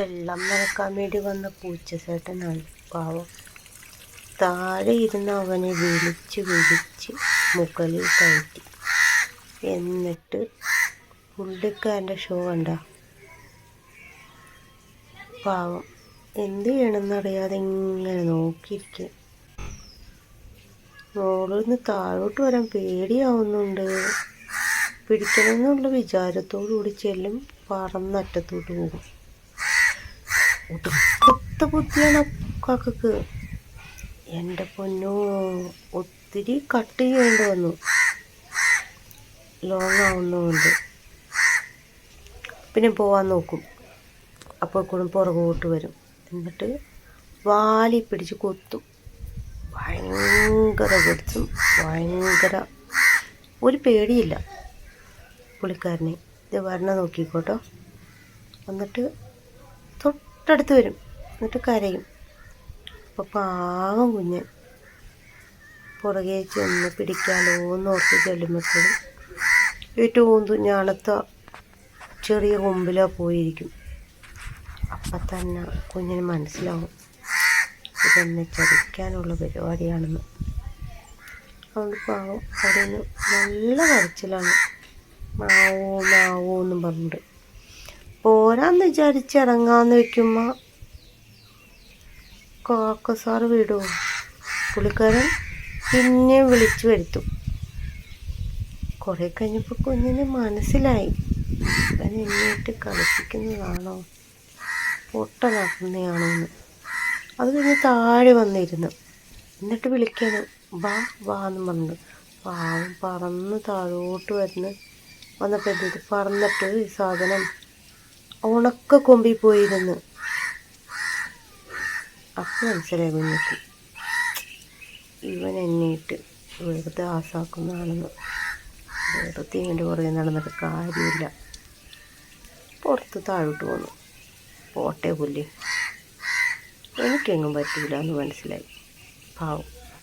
വെള്ളം നനക്കാൻ വേണ്ടി വന്ന ചേട്ടൻ പാവം. താഴെ ഇരുന്ന് അവനെ വിളിച്ച് വിളിച്ച് മുകളിൽ കയറ്റി. എന്നിട്ട് പുള്ളിക്കാരന്റെ ഷോ കണ്ട. പാവം. എന്ത് ചെയ്യണമെന്നറിയാതെ ഇങ്ങനെ നോക്കിയിരിക്കും. മോളിൽ നിന്ന് താഴോട്ട് വരാൻ പേടിയാവുന്നുണ്ട്. പിടിക്കണമെന്നുള്ള വിചാരത്തോടു കൂടി ചെല്ലും പറന്നറ്റത്തോട്ട് പോകും. ഒടുക്കത്തെ ബുദ്ധിയാണ് കാക്കക്ക്. എന്റെ പൊന്നു ഒത്തിരി കട്ട് ചെയ്യേണ്ടി വന്നു. ലോങ് ആവുന്നതുകൊണ്ട് പിന്നെ പോവാൻ നോക്കും. അപ്പോൾ കൂടും പുറകോട്ട് വരും. എന്നിട്ട് വാലി പിടിച്ച് കൊത്തും. ഭയങ്കര കൊത്തും ഭയങ്കര ഒരു പേടിയില്ല. പുള്ളിക്കാരനെ. ഇത് വരണ നോക്കിക്കോട്ടോ. എന്നിട്ട് തൊട്ടടുത്ത് വരും. എന്നിട്ട് കരയും. അപ്പോൾ പാവം കുഞ്ഞ്. പുറകെ ചെന്ന് പിടിക്കാലോ എന്ന് ഓർത്ത് ചെല്ലുമ്പോഴത്തേക്കും ഏറ്റവും ഞാനത്ത ചെറിയ കൊമ്പിലോ പോയിരിക്കും. അപ്പം തന്നെ കുഞ്ഞിന് മനസ്സിലാവും ഇതെന്നെ ചതിക്കാനുള്ള പരിപാടിയാണെന്ന്. അതുകൊണ്ട് പാവം അവിടെ നിന്ന് നല്ല കരച്ചിലാണ്. മാവോ മാവോ എന്നും പറഞ്ഞിട്ട്. പോരാന്ന് വിചാരിച്ച് ഇറങ്ങാന്ന് വെക്കുമ്പോൾ കോക്ക സാറ് വിടുമോ പുള്ളിക്കാരൻ പിന്നെ വിളിച്ചു വരുത്തും. കുറേ കഴിഞ്ഞപ്പോൾ കുഞ്ഞിന് മനസ്സിലായി. അവൻ എന്നിട്ട് കളിപ്പിക്കുന്നതാണോ? പൊട്ടനാക്കുന്നതാണോ എന്ന് അത് കഴിഞ്ഞ് താഴെ വന്നിരുന്നു. എന്നിട്ട് വിളിക്കാണ് വാ വാ എന്ന് പറഞ്ഞു. പാവം പറന്ന് താഴോട്ട് വരുന്നു. വന്നപ്പോൾ പറന്നിട്ട് ഈ സാധനം ഉണക്ക കൊമ്പി പോയിരുന്നു. അപ്പൊ മനസ്സിലായി കുഞ്ഞിക്ക് ഇവൻ എന്നിട്ട് വെറുതെ ആസാക്കുന്നതാണെന്ന്. വെറുതെ ഇവന്റെ പുറകെ നടന്നിട്ട് കാര്യമില്ല. പുറത്ത് താഴോട്ട് പോന്നു. പോട്ടെ പുല്ലി. എനിക്കെങ്ങും പറ്റില്ല എന്ന് മനസ്സിലായി. പാവം.